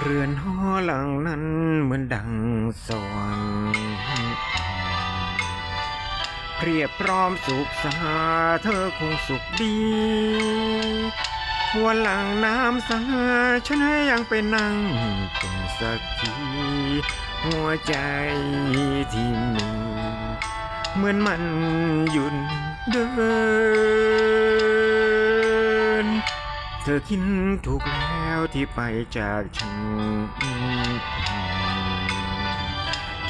เรือนหอหลังนั้นเหมือนดังสวรรค์เรียบพร้อมสุขสาเธอคงสุขดีวันหลังน้ำสาฉันยังไปนั่งตรงสักที หัวใจที่มีเหมือนมันหยุดเดิน เธอคิดถูกแล้ว ที่ไปจากฉัน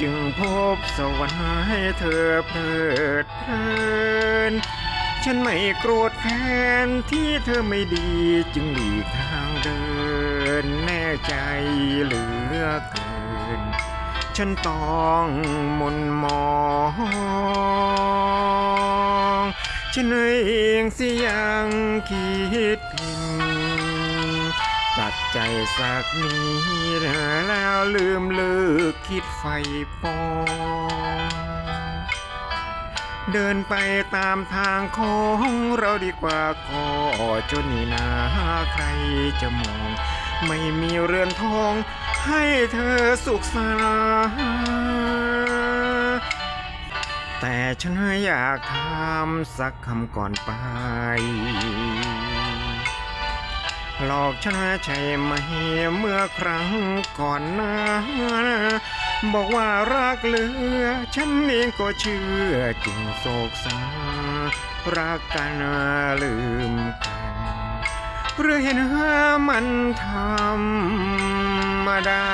จึงพบสวรรค์ให้เธอเพลิดเพลิน ฉันไม่โกรธแค้นที่เธอไม่ดีจึงหลีกทางเดินแน่ใจเหลือเกิน ฉันต้องมนมองฉันเองสิยังคิดผิดตัด ใจสักนี้แล้วลืมลิกคิดไฟปอง เดินไปตามทางของเราดีกว่าขอจนนี่นาใครจะมอง ไม่มีเรือนทองให้เธอสุขสาแต่ฉันอยากถามสักคำก่อนไป หลอกฉันใช่ไหมเมื่อครั้งก่อนหน้าบอกว่ารักเหลือ ฉันเองก็เชื่อจึงโศกสารักกันลืมกันหรือเห็นมันธรรมดา